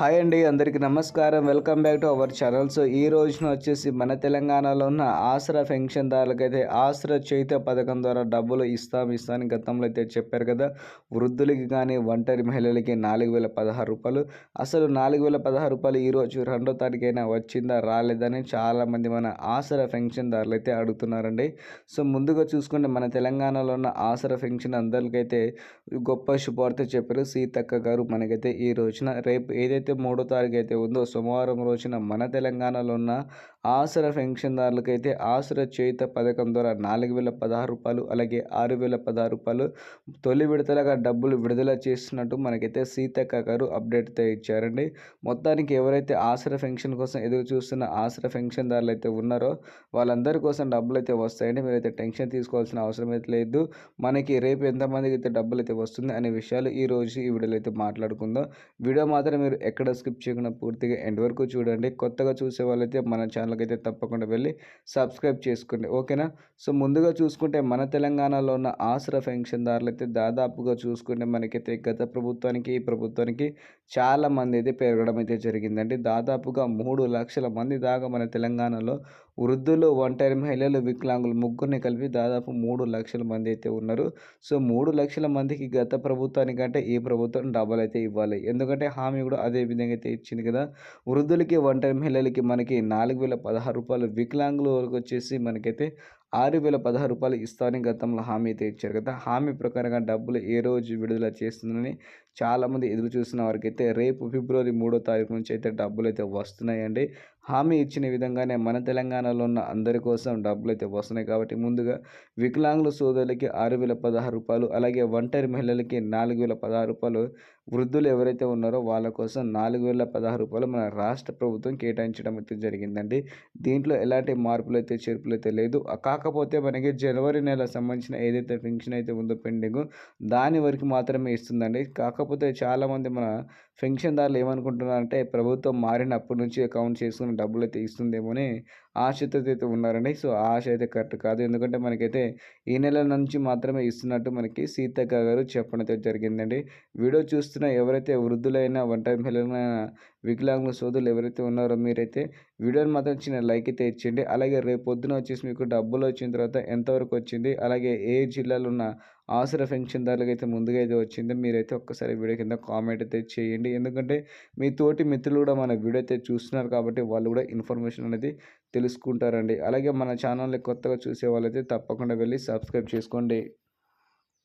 Hi అండి అందరికీ నమస్కారం. Welcome back to our channel. So ఈ రోజున వచ్చేసి మన తెలంగాణలో ఉన్న ఆసరా పెన్షన్దారులకైతే ఆసరా చేత పథకం ద్వారా డబ్బులు ఇస్తాం ఇస్తామని గతంలో అయితే చెప్పారు కదా. వృద్ధులకి కానీ ఒంటరి మహిళలకి నాలుగు వేల పదహారు రూపాయలు. అసలు నాలుగు వేల పదహారు రూపాయలు ఈరోజు రెండో తారీఖైనా వచ్చిందా రాలేదని చాలామంది మన ఆసరా పెన్షన్దారులు అయితే అడుగుతున్నారండి. సో ముందుగా చూసుకుంటే మన తెలంగాణలో ఉన్న ఆసరా పెన్షన్ అందరికైతే గొప్ప శుభార్త చెప్పారు సీతక్క గారు. మనకైతే ఈ రోజున రేపు ఏదైతే మూడో తారీఖు అయితే ఉందో సోమవారం రోజున మన తెలంగాణలో ఉన్న ఆసర పెన్షన్దారులకైతే ఆసర చేయుత పథకం ద్వారా నాలుగు వేల పదహారు రూపాయలు అలాగే ఆరు వేల పదహారు రూపాయలు తొలి విడతలుగా డబ్బులు విడుదల చేస్తున్నట్టు మనకైతే సీతక్క గారు అప్డేట్ అయితే ఇచ్చారండి. మొత్తానికి ఎవరైతే ఆసర పెన్షన్ కోసం ఎదురు చూస్తున్న ఆసర పెన్షన్దారులు అయితే ఉన్నారో వాళ్ళందరి కోసం డబ్బులు అయితే వస్తాయండి. మీరైతే టెన్షన్ తీసుకోవాల్సిన అవసరం అయితే లేదు. మనకి రేపు ఎంతమందికి అయితే డబ్బులు అయితే వస్తుంది అనే విషయాలు ఈ రోజు ఈ వీడియోలో అయితే మాట్లాడుకుందాం. వీడియో మాత్రం మీరు ఎక్కడ స్కిప్ చేయకుండా పూర్తిగా ఎండ్ వరకు చూడండి. కొత్తగా చూసే వాళ్ళైతే మన ఛానల్కి అయితే తప్పకుండా వెళ్ళి సబ్స్క్రైబ్ చేసుకోండి. ఓకేనా? సో ముందుగా చూసుకుంటే మన తెలంగాణలో ఉన్న ఆసరా పెన్షన్దారులు అయితే దాదాపుగా చూసుకుంటే మనకైతే గత ప్రభుత్వానికి ఈ ప్రభుత్వానికి చాలా మంది అయితే పెరగడం అయితే జరిగిందండి. దాదాపుగా మూడు లక్షల మంది దాకా మన తెలంగాణలో వృద్ధులు ఒంటరి మహిళలు వికలాంగులు ముగ్గురిని కలిపి దాదాపు మూడు లక్షల మంది అయితే ఉన్నారు. సో మూడు లక్షల మందికి గత ప్రభుత్వానికంటే ఈ ప్రభుత్వం డబల్ అయితే ఇవ్వాలి. ఎందుకంటే హామీ కూడా అదే విధంగా అయితే ఇచ్చింది కదా. వృద్ధులకి ఒంటరి మహిళలకి మనకి నాలుగు వేల పదహారు రూపాయలు వికలాంగుల వరకు వచ్చేసి మనకైతే ఆరు వేల పదహారు రూపాయలు ఇస్తారని గతంలో హామీ అయితే ఇచ్చారు కదా. హామీ ప్రకారంగా డబ్బులు ఏ రోజు విడుదల చేస్తుందని చాలామంది ఎదురు చూసిన వారికైతే రేపు ఫిబ్రవరి మూడో తారీఖు నుంచి అయితే డబ్బులు అయితే వస్తున్నాయండి. హామీ ఇచ్చిన విధంగానే మన తెలంగాణలో ఉన్న అందరి కోసం డబ్బులు అయితే వస్తున్నాయి కాబట్టి ముందుగా వికలాంగుల సోదరులకి ఆరు వేల పదహారు రూపాయలు అలాగే ఒంటరి మహిళలకి నాలుగు వేల పదహారు రూపాయలు వృద్ధులు ఎవరైతే ఉన్నారో వాళ్ళ కోసం నాలుగు వేల పదహారు రూపాయలు మన రాష్ట్ర ప్రభుత్వం కేటాయించడం అయితే జరిగిందండి. దీంట్లో ఎలాంటి మార్పులు అయితే చేర్పులు అయితే లేదు కాకపోతే మనకి జనవరి నెల సంబంధించిన ఏదైతే పెన్షన్ అయితే ఉందో పెండింగ్ దాని వరకు మాత్రమే ఇస్తుందండి. కాకపోతే చాలామంది మన పెన్షన్దారులు ఏమనుకుంటున్నారంటే ప్రభుత్వం మారినప్పటి నుంచి అకౌంట్ చేసుకుని డబ్బులు అయితే ఇస్తుందేమో అని ఆశతో అయితే ఉన్నారండి. సో ఆశ అయితే కరెక్ట్ కాదు. ఎందుకంటే మనకైతే ఈ నెల నుంచి మాత్రమే ఇస్తున్నట్టు మనకి సీతక్క గారు చెప్పడం అయితే జరిగిందండి. వీడియో చూస్తున్న ఎవరైతే వృద్ధులైన ఒంటరి మహిళలైన వికలాంగుల సోదరులు ఎవరైతే ఉన్నారో మీరైతే వీడియోని మాత్రం చిన్న లైక్ అయితే ఇచ్చేయండి. అలాగే రేపు పొద్దున వచ్చేసి మీకు డబ్బులు వచ్చిన తర్వాత ఎంతవరకు వచ్చింది అలాగే ఏ జిల్లాలో ఉన్న ఆసర పెన్షన్దారులకు అయితే ముందుగా అయితే వచ్చిందో మీరైతే ఒక్కసారి వీడియో కింద కామెంట్ అయితే చేయండి. ఎందుకంటే మీ తోటి మిత్రులు కూడా మన వీడియో అయితే చూస్తున్నారు కాబట్టి వాళ్ళు కూడా ఇన్ఫర్మేషన్ అనేది తెలుసుకుంటారండి. అలాగే మన ఛానల్ని కొత్తగా చూసే వాళ్ళైతే తప్పకుండా వెళ్ళి సబ్స్క్రైబ్ చేసుకోండి.